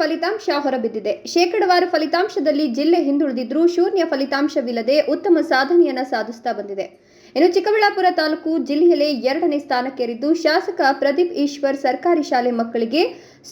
ಫಲಿತಾಂಶ ಹೊರಬಿದ್ದಿದೆ. ಶೇಕಡವಾರು ಫಲಿತಾಂಶದಲ್ಲಿ ಜಿಲ್ಲೆ ಹಿಂದುಳಿದಿದ್ರೂ ಶೂನ್ಯ ಫಲಿತಾಂಶವಿಲ್ಲದೆ ಉತ್ತಮ ಸಾಧನೆಯನ್ನ ಸಾಧಿಸ್ತಾ ಬಂದಿದೆ. ಇನ್ನು ಚಿಕ್ಕಬಳ್ಳಾಪುರ ತಾಲೂಕು ಜಿಲ್ಲೆಯಲ್ಲೇ ಎರಡನೇ ಸ್ಥಾನಕ್ಕೇರಿದ್ದು ಶಾಸಕ ಪ್ರದೀಪ್ ಈಶ್ವರ್ ಸರ್ಕಾರಿ ಶಾಲೆ ಮಕ್ಕಳಿಗೆ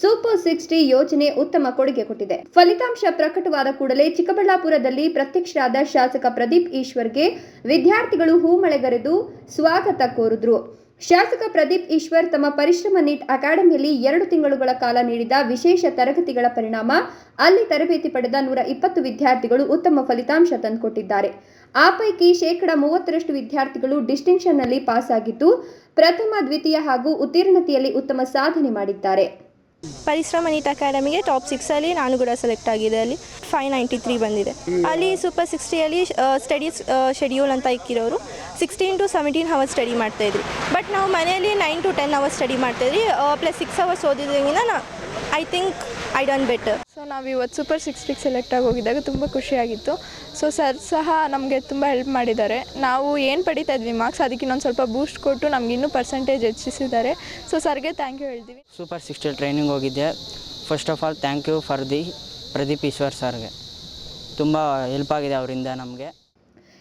ಸೂಪರ್ ಸಿಕ್ಸ್ಟಿ ಯೋಜನೆ ಉತ್ತಮ ಕೊಡುಗೆ ಕೊಟ್ಟಿದೆ. ಫಲಿತಾಂಶ ಪ್ರಕಟವಾದ ಕೂಡಲೇ ಚಿಕ್ಕಬಳ್ಳಾಪುರದಲ್ಲಿ ಪ್ರತ್ಯಕ್ಷರಾದ ಶಾಸಕ ಪ್ರದೀಪ್ ಈಶ್ವರ್ಗೆ ವಿದ್ಯಾರ್ಥಿಗಳು ಹೂಮಳೆಗರೆದು ಸ್ವಾಗತ ಕೋರಿದ್ರು. ಶಾಸಕ ಪ್ರದೀಪ್ ಈಶ್ವರ್ ತಮ್ಮ ಪರಿಶ್ರಮ ನೀಟ್ ಅಕಾಡೆಮಿಯಲ್ಲಿ ಎರಡು ತಿಂಗಳುಗಳ ಕಾಲ ನೀಡಿದ ವಿಶೇಷ ತರಗತಿಗಳ ಪರಿಣಾಮ, ಅಲ್ಲಿ ತರಬೇತಿ ಪಡೆದ ನೂರ ಇಪ್ಪತ್ತು ವಿದ್ಯಾರ್ಥಿಗಳು ಉತ್ತಮ ಫಲಿತಾಂಶ ತಂದುಕೊಟ್ಟಿದ್ದಾರೆ. ಆ ಪೈಕಿ ಶೇಕಡ ಮೂವತ್ತರಷ್ಟು ವಿದ್ಯಾರ್ಥಿಗಳು ಡಿಸ್ಟಿಂಕ್ಷನ್ನಲ್ಲಿ ಪಾಸ್ ಆಗಿದ್ದು ಪ್ರಥಮ, ದ್ವಿತೀಯ ಹಾಗೂ ಉತ್ತೀರ್ಣತೆಯಲ್ಲಿ ಉತ್ತಮ ಸಾಧನೆ ಮಾಡಿದ್ದಾರೆ. ಪರಿಶ್ರಮ ನೀಟ್ ಅಕಾಡೆಮಿಗೆ ಟಾಪ್ ಸಿಕ್ಸಲ್ಲಿ ನಾನು ಕೂಡ ಸೆಲೆಕ್ಟ್ ಆಗಿದೆ ಅಲ್ಲಿ ಫೈವ್ ನೈಂಟಿ ತ್ರೀ ಬಂದಿದೆ. ಅಲ್ಲಿ ಸೂಪರ್ ಸಿಕ್ಸ್ಟಿಯಲ್ಲಿ ಸ್ಟಡೀಸ್ ಶೆಡ್ಯೂಲ್ ಅಂತ ಇಕ್ಕಿರೋರು. Sixteen to seventeen hours study ಮಾಡ್ತಾಯಿದ್ವಿ ಬಟ್ ನಾವು ಮನೆಯಲ್ಲಿ nine to ten hours study ಮಾಡ್ತಾಯಿದ್ವಿ ಪ್ಲಸ್ ಸಿಕ್ಸ್ ಅವರ್ಸ್ ಓದಿದ್ರಿಂದ ನಾ I think I done better so ನಾವು ಇವತ್ತು ಸೂಪರ್ ಸಿಕ್ಸ್ಟಿಗೆ ಸೆಲೆಕ್ಟ್ ಆಗಿ ಹೋಗಿದ್ದಾಗ ತುಂಬ ಖುಷಿಯಾಗಿತ್ತು. ಸೊ ಸರ್ ಸಹ ನಮಗೆ ತುಂಬ ಹೆಲ್ಪ್ ಮಾಡಿದ್ದಾರೆ. ನಾವು ಏನು ಪಡಿತಾ ಇದ್ವಿ ಮಾರ್ಕ್ಸ್ ಅದಕ್ಕೆ ಇನ್ನೊಂದು ಸ್ವಲ್ಪ ಬೂಸ್ಟ್ ಕೊಟ್ಟು ನಮ್ಗೆ ಇನ್ನೂ ಪರ್ಸೆಂಟೇಜ್ ಹೆಚ್ಚಿಸಿದ್ದಾರೆ. ಸೊ ಸರ್ಗೆ ಥ್ಯಾಂಕ್ ಯು ಹೇಳ್ತೀವಿ. ಸೂಪರ್ ಸಿಕ್ಸ್ಟಿ ಟ್ರೈನಿಂಗ್ ಹೋಗಿದ್ದೆ. First of all thank you for the Pradeep Ishwar ಸರ್ಗೆ ತುಂಬ ಹೆಲ್ಪ್ ಆಗಿದೆ ಅವರಿಂದ ನಮಗೆ.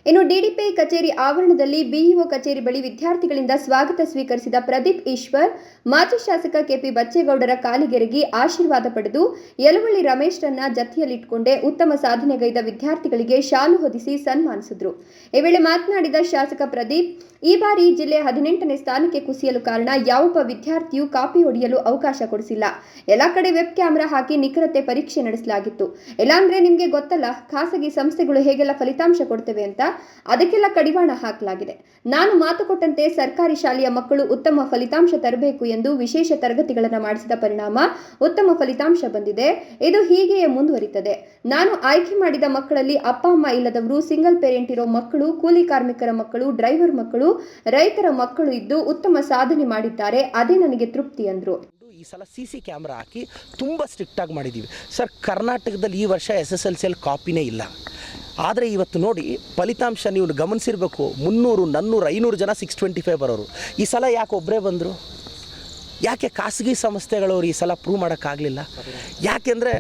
ಇನ್ನು ಡಿಡಿಪಿಐ ಕಚೇರಿ ಆವರಣದಲ್ಲಿ ಬಿಇಒ ಕಚೇರಿ ಬಳಿ ವಿದ್ಯಾರ್ಥಿಗಳಿಂದ ಸ್ವಾಗತ ಸ್ವೀಕರಿಸಿದ ಪ್ರದೀಪ್ ಈಶ್ವರ್, ಮಾಜಿ ಶಾಸಕ ಕೆಪಿ ಬಚ್ಚೇಗೌಡರ ಕಾಲಿಗೆರಗಿ ಆಶೀರ್ವಾದ ಪಡೆದು ಯಲವಳ್ಳಿ ರಮೇಶ್ರನ್ನ ಜತೆಯಲ್ಲಿಟ್ಟುಕೊಂಡೇ ಉತ್ತಮ ಸಾಧನೆಗೈದ ವಿದ್ಯಾರ್ಥಿಗಳಿಗೆ ಶಾಲು ಹೊದಿಸಿ ಸನ್ಮಾನಿಸಿದ್ರು. ಈ ವೇಳೆ ಮಾತನಾಡಿದ ಶಾಸಕ ಪ್ರದೀಪ್ ಈ ಬಾರಿ ಜಿಲ್ಲೆ ಹದಿನೆಂಟನೇ ಸ್ಥಾನಕ್ಕೆ ಕುಸಿಯಲು ಕಾರಣ ಯಾವೊಬ್ಬ ವಿದ್ಯಾರ್ಥಿಯೂ ಕಾಪಿ ಹೊಡೆಯಲು ಅವಕಾಶ ಕೊಡಿಸಿಲ್ಲ. ಎಲ್ಲ ಕಡೆ ವೆಬ್ ಕ್ಯಾಮೆರಾ ಹಾಕಿ ನಿಖರತೆ ಪರೀಕ್ಷೆ ನಡೆಸಲಾಗಿತ್ತು. ಇಲ್ಲಾಂದ್ರೆ ನಿಮಗೆ ಗೊತ್ತಲ್ಲ, ಖಾಸಗಿ ಸಂಸ್ಥೆಗಳು ಹೇಗೆಲ್ಲ ಫಲಿತಾಂಶ ಕೊಡ್ತವೆ ಅಂತ? ಅದಕ್ಕೆಲ್ಲ ಕಡಿವಾಣ ಹಾಕಲಾಗಿದೆ. ನಾನು ಮಾತು ಕೊಟ್ಟಂತೆ ಸರ್ಕಾರಿ ಶಾಲೆಯ ಮಕ್ಕಳು ಉತ್ತಮ ಫಲಿತಾಂಶ ತರಬೇಕು ಎಂದು ವಿಶೇಷ ತರಗತಿಗಳನ್ನು ಮಾಡಿಸಿದ ಪರಿಣಾಮ ಉತ್ತಮ ಫಲಿತಾಂಶ ಬಂದಿದೆ. ಇದು ಹೀಗೆಯೇ ಮುಂದುವರಿತದೆ. ನಾನು ಆಯ್ಕೆ ಮಾಡಿದ ಮಕ್ಕಳಲ್ಲಿ ಅಪ್ಪ, ಅಮ್ಮ ಇಲ್ಲದವರು ಸಿಂಗಲ್ ಪೇರೆಂಟ್ ಇರೋ ಮಕ್ಕಳು, ಕೂಲಿ ಕಾರ್ಮಿಕರ ಮಕ್ಕಳು ಡ್ರೈವರ್ ಮಕ್ಕಳು ರೈತರ ಮಕ್ಕಳು ಇದ್ದು ಉತ್ತಮ ಸಾಧನೆ ಮಾಡಿದ್ದಾರೆ. ಅದೇ ನನಗೆ ತೃಪ್ತಿ ಅಂದರು. ಈ ಸಲ ಸಿ ಸಿ ಕ್ಯಾಮ್ರಾ ಹಾಕಿ ತುಂಬ ಸ್ಟ್ರಿಕ್ಟಾಗಿ ಮಾಡಿದ್ದೀವಿ ಸರ್ ಕರ್ನಾಟಕದಲ್ಲಿ ಈ ವರ್ಷ ಎಸ್ ಎಸ್ ಎಲ್ ಸಿಯಲ್ಲಿ ಕಾಪಿನೇ ಇಲ್ಲ. ಆದರೆ ಇವತ್ತು ನೋಡಿ, ಫಲಿತಾಂಶ ನೀವು ಗಮನಿಸಿರ್ಬೇಕು. ಮುನ್ನೂರು, ನನ್ನೂರು, ಐನೂರು ಜನ ಸಿಕ್ಸ್ ಟ್ವೆಂಟಿ ಫೈವ್ ಬರೋರು. ಈ ಸಲ ಯಾಕೆ ಒಬ್ಬರೇ ಬಂದರು? ಯಾಕೆ ಖಾಸಗಿ ಸಂಸ್ಥೆಗಳವರು ಈ ಸಲ ಪ್ರೂವ್ ಮಾಡೋಕ್ಕಾಗಲಿಲ್ಲ? ಯಾಕೆಂದರೆ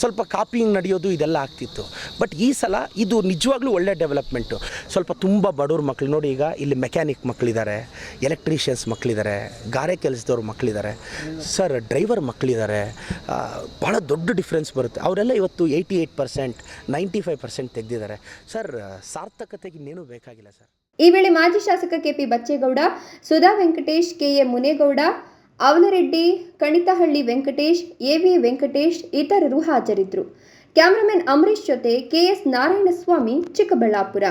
ಸ್ವಲ್ಪ ಕಾಪಿಂಗ್ ನಡೆಯೋದು ಇದೆಲ್ಲ ಆಗ್ತಿತ್ತು. ಬಟ್ ಈ ಸಲ ಇದು ನಿಜವಾಗ್ಲೂ ಒಳ್ಳೆ ಡೆವಲಪ್ಮೆಂಟು ಸ್ವಲ್ಪ ತುಂಬ ಬಡವ್ರ ಮಕ್ಳು, ನೋಡಿ ಈಗ ಇಲ್ಲಿ ಮೆಕ್ಯಾನಿಕ್ ಮಕ್ಕಳಿದ್ದಾರೆ ಎಲೆಕ್ಟ್ರಿಷಿಯನ್ಸ್ ಮಕ್ಕಳಿದ್ದಾರೆ ಗಾರೆ ಕೆಲಸದವ್ರ ಮಕ್ಕಳಿದ್ದಾರೆ ಸರ್ ಡ್ರೈವರ್ ಮಕ್ಕಳಿದ್ದಾರೆ ಭಾಳ ದೊಡ್ಡ ಡಿಫ್ರೆನ್ಸ್ ಬರುತ್ತೆ. ಅವರೆಲ್ಲ ಇವತ್ತು eighty eight percent ninety five percent ತೆಗೆದಿದ್ದಾರೆ. ಸರ್ ಸಾರ್ಥಕತೆಗೆ ಇನ್ನೇನು ಬೇಕಾಗಿಲ್ಲ ಸರ್ ಈ ವೇಳೆ ಮಾಜಿ ಶಾಸಕ KP Bachegowda, Sudha Venkatesh KA Munegowda Avalareddy Kanitahalli Venkatesh AV Venkatesh ಇತರರು ಹಾಜರಿದ್ದರು. ಕ್ಯಾಮರಾಮನ್ ಅಮರೀಶ್ ಜೊತೆ ಕೆಎಸ್ ನಾರಾಯಣಸ್ವಾಮಿ ಚಿಕ್ಕಬಳ್ಳಾಪುರ.